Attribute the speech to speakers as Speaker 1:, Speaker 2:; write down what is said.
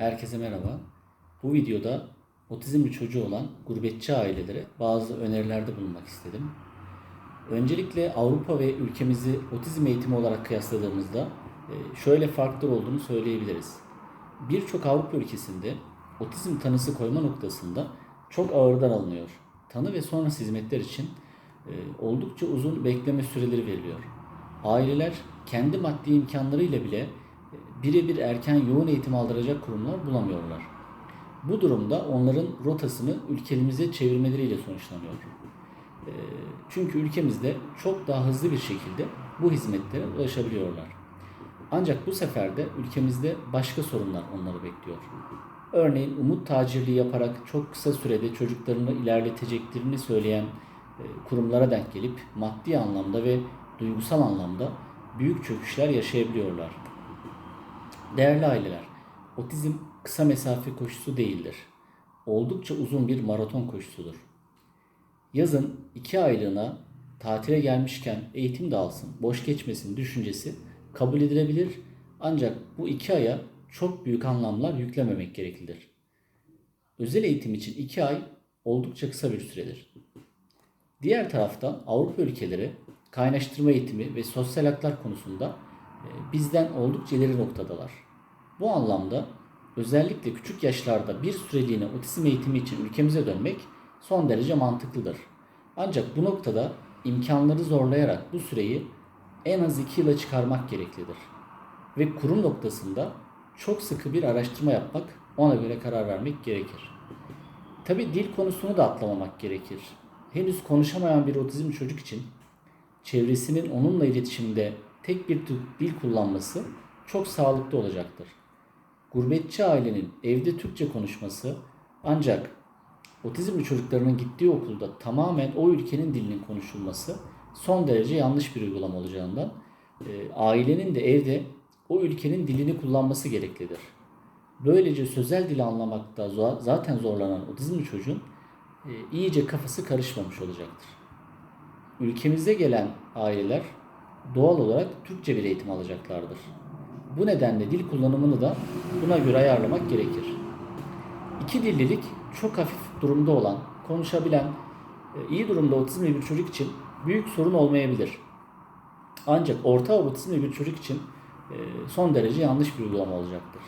Speaker 1: Herkese merhaba. Bu videoda otizmli çocuğu olan gurbetçi ailelere bazı önerilerde bulunmak istedim. Öncelikle Avrupa ve ülkemizi otizm eğitimi olarak kıyasladığımızda e, şöyle farklar olduğunu söyleyebiliriz. Birçok Avrupa ülkesinde otizm tanısı koyma noktasında çok ağırdan alınıyor. Tanı ve sonrası hizmetler için e, oldukça uzun bekleme süreleri veriliyor. Aileler kendi maddi imkanlarıyla bile birebir erken yoğun eğitim aldıracak kurumlar bulamıyorlar. Bu durumda onların rotasını ülkemize çevirmeleriyle sonuçlanıyor. E, Çünkü ülkemizde çok daha hızlı bir şekilde bu hizmetlere ulaşabiliyorlar. Ancak bu sefer de ülkemizde başka sorunlar onları bekliyor. Örneğin umut tacirliği yaparak çok kısa sürede çocuklarını ilerleteceklerini söyleyen e, kurumlara denk gelip maddi anlamda ve duygusal anlamda büyük çöküşler yaşayabiliyorlar. Değerli aileler, otizm kısa mesafe koşusu değildir. Oldukça uzun bir maraton koşusudur. Yazın iki aylığına tatile gelmişken eğitim de alsın, boş geçmesin düşüncesi kabul edilebilir ancak bu iki aya çok büyük anlamlar yüklememek gereklidir. Özel eğitim için iki ay oldukça kısa bir süredir. Diğer taraftan Avrupa ülkeleri kaynaştırma eğitimi ve sosyal haklar konusunda bizden oldukça ileri noktadalar. Bu anlamda özellikle küçük yaşlarda bir süreliğine otizm eğitimi için ülkemize dönmek son derece mantıklıdır. Ancak bu noktada imkanları zorlayarak bu süreyi en az 2 yıla çıkarmak gereklidir. Ve kurum noktasında çok sıkı bir araştırma yapmak, ona göre karar vermek gerekir. Tabi dil konusunu da atlamamak gerekir. Henüz konuşamayan bir otizm çocuk için çevresinin onunla iletişimde tek bir dil kullanması çok sağlıklı olacaktır. Gurbetçi ailenin evde Türkçe konuşması ancak otizmli çocuklarının gittiği okulda tamamen o ülkenin dilinin konuşulması son derece yanlış bir uygulama olacağından e, ailenin de evde o ülkenin dilini kullanması gereklidir. Böylece sözel dili anlamakta zaten zorlanan otizmli çocuğun e, iyice kafası karışmamış olacaktır. Ülkemize gelen aileler doğal olarak Türkçe bir eğitim alacaklardır. Bu nedenle dil kullanımını da buna göre ayarlamak gerekir. İki dillilik çok hafif durumda olan, konuşabilen, e, iyi durumda otizmli bir çocuk için büyük sorun olmayabilir. Ancak orta otizmli bir çocuk için e, son derece yanlış bir uygulama olacaktır.